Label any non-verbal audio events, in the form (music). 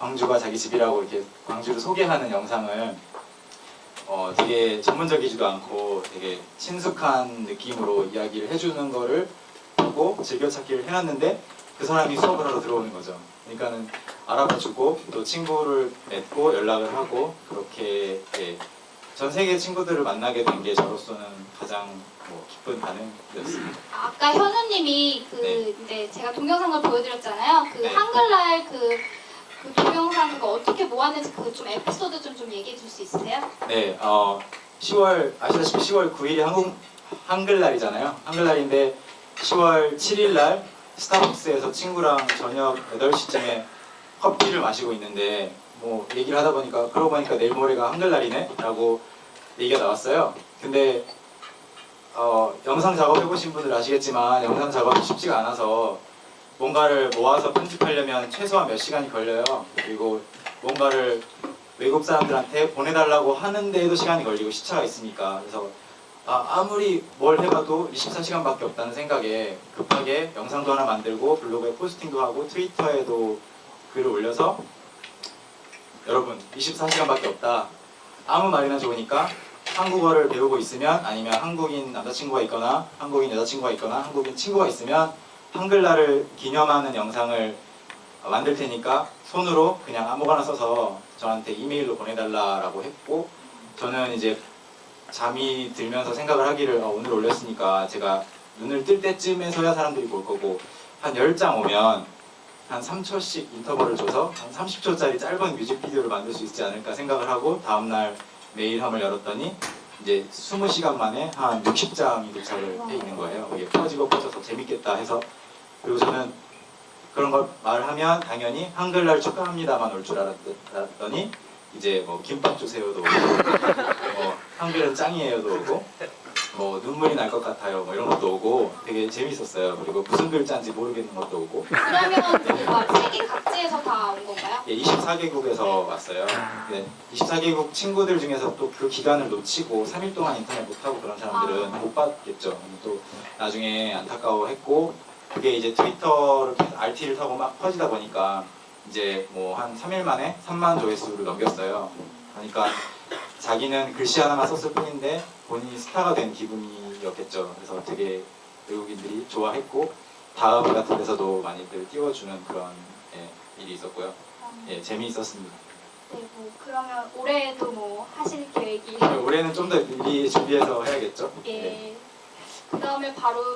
광주가 자기 집이라고 이렇게 광주를 소개하는 영상을 어, 되게 전문적이지도 않고 되게 친숙한 느낌으로 이야기를 해주는 거를 보고 즐겨찾기를 해놨는데 그 사람이 수업을 하러 들어오는 거죠. 그러니까는 알아봐주고 또 친구를 맺고 연락을 하고 그렇게 예, 전 세계 친구들을 만나게 된 게 저로서는 가장 뭐 기쁜 반응이었습니다. 아까 현우님이 그 네. 네, 제가 동영상을 보여드렸잖아요. 그 네. 한글날 그, 그 동영상 그거 어떻게 모았는지 그 좀 에피소드 좀, 좀 얘기해 줄 수 있으세요? 네, 어, 10월 아시다시피 10월 9일이 한국 한글날이잖아요. 한글날인데 10월 7일 날 스타벅스에서 친구랑 저녁 8시쯤에 커피를 마시고 있는데 뭐 얘기를 하다 보니까 그러고 보니까 내일 모레가 한글날이네 라고 얘기가 나왔어요. 근데 어, 영상 작업 해보신 분들 아시겠지만 영상 작업이 쉽지가 않아서 뭔가를 모아서 편집하려면 최소한 몇 시간이 걸려요. 그리고 뭔가를 외국 사람들한테 보내달라고 하는데도 시간이 걸리고 시차가 있으니까 그래서 아, 아무리 뭘 해봐도 24시간밖에 없다는 생각에 급하게 영상도 하나 만들고 블로그에 포스팅도 하고 트위터에도 글을 올려서 여러분 24시간밖에 없다 아무 말이나 좋으니까 한국어를 배우고 있으면 아니면 한국인 남자친구가 있거나 한국인 여자친구가 있거나 한국인 친구가 있으면 한글날을 기념하는 영상을 만들 테니까 손으로 그냥 아무거나 써서 저한테 이메일로 보내달라라고 했고 저는 이제 잠이 들면서 생각을 하기를 어, 오늘 올렸으니까 제가 눈을 뜰 때쯤에서야 사람들이 볼 거고 한 10장 오면 한 3초씩 인터벌을 줘서 한 30초짜리 짧은 뮤직비디오를 만들 수 있지 않을까 생각을 하고 다음날 메일함을 열었더니 이제 20시간 만에 한 60장이 도착을 해 있는 거예요. 이게 퍼지고 퍼져서 재밌겠다 해서 그리고 저는 그런 걸 말하면 당연히 한글날 축하합니다만 올 줄 알았더니 이제 뭐 김밥 주세요도 오고 뭐 한글은 짱이에요도 오고 뭐 눈물이 날 것 같아요. 뭐 이런 것도 오고 되게 재밌었어요. 그리고 무슨 글자인지 모르겠는 것도 오고. 그러면 뭔가 (laughs) 세계 각지에서 다 온 건가요? 예, 24개국에서 왔어요. 네, 24개국 친구들 중에서 또 그 기간을 놓치고 3일 동안 인터넷 못하고 그런 사람들은 아. 못 받겠죠. 또 나중에 안타까워했고 그게 이제 트위터를 RT를 타고 막 퍼지다 보니까 이제 뭐 한 3일 만에 3만 조회수를 넘겼어요. 그러니까 자기는 글씨 하나만 썼을 뿐인데 본인이 스타가 된 기분이었겠죠. 그래서 되게 외국인들이 좋아했고 다음 같은 데서도 많이들 띄워주는 그런 예, 일이 있었고요. 예, 재미있었습니다. 네, 뭐 그러면 올해도 뭐 하실 계획이 올해는 좀 더 미리 준비해서 해야겠죠. 예. 예. 그 다음에 바로